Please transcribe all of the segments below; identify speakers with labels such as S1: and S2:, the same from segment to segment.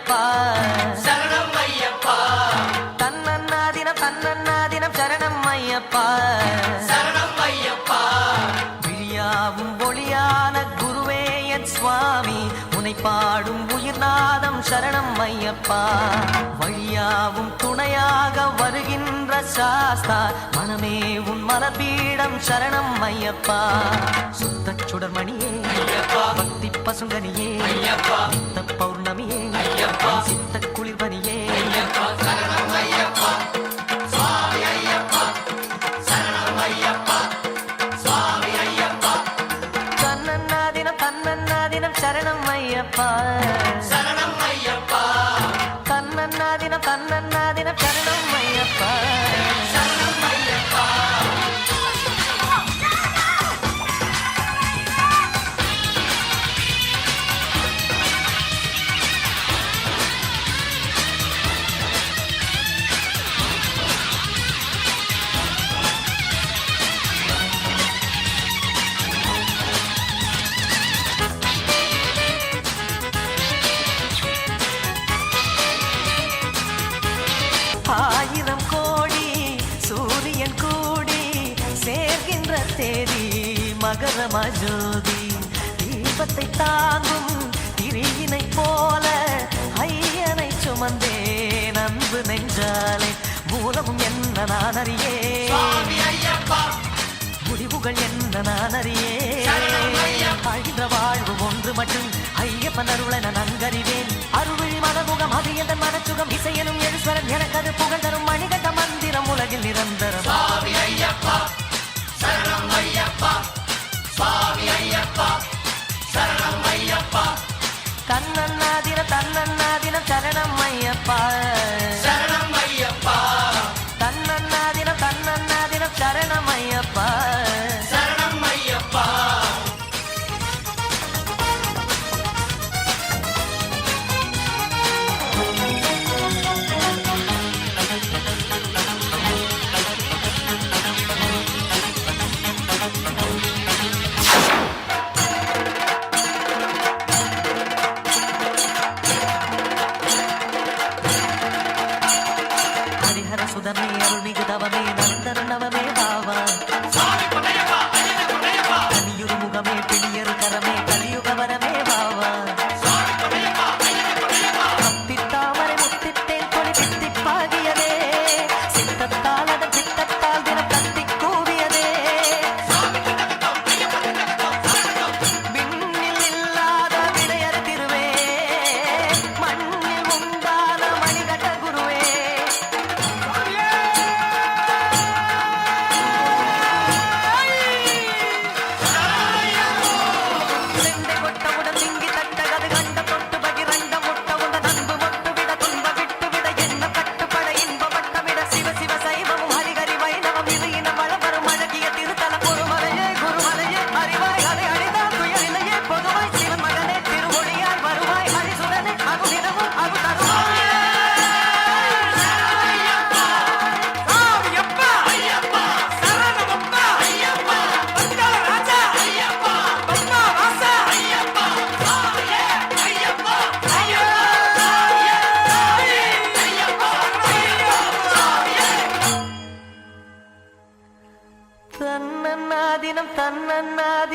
S1: ஐயப்பா.
S2: சரணம் ஐயப்பா.
S1: தன்னன்னாதினம் தன்னன்னாதினம் சரணம் ஐயப்பா.
S2: சரணம் ஐயப்பா.
S1: விழியாவும் ஒளியான குருவே என் சுவாமி. உனை பாடும் உயிர்நாதம் சரணம் ஐயப்பா. வழியாவும் துணையாக வருகின்ற சாஸ்தா. மனமே உன் மலபீடம் சரணம் ஐயப்பா. சுத்த சுடர்மணியே பக்தி பசுங்கனியே
S2: ஐயப்பா. சரணம் ஐயப்பா. சரணம் ஐயப்பா.
S1: தன்னன்னாதினம் தன்னன்னாதினம் சரணம் ஐயப்பா.
S2: சரணம் ஐயப்பா.
S1: மகர ஜோதி தீபத்தை தாங்கும் திரியினை போல ஐயனை சுமந்தேன் அன்பு நெஞ்சாலே. மூலமும் என்ன நான் அறியே முடிவுகள் என்ன நான் அறியே. அழிந்த வாழ்வு ஒன்று மட்டும் ஐயப்பன் அருளை நான் நன்கறிவேன் அருள்விழி மதமுகம் அது எந்த மனச்சுகம் இசையனும் எழுஸ்வரன் எனக்கு அது ஹரிஹர சுதமே அருள்மிகு தவமே நந்தன நவமே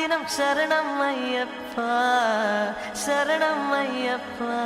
S1: தினம் சரணம் ஐயப்பா சரணம் ஐயப்பா.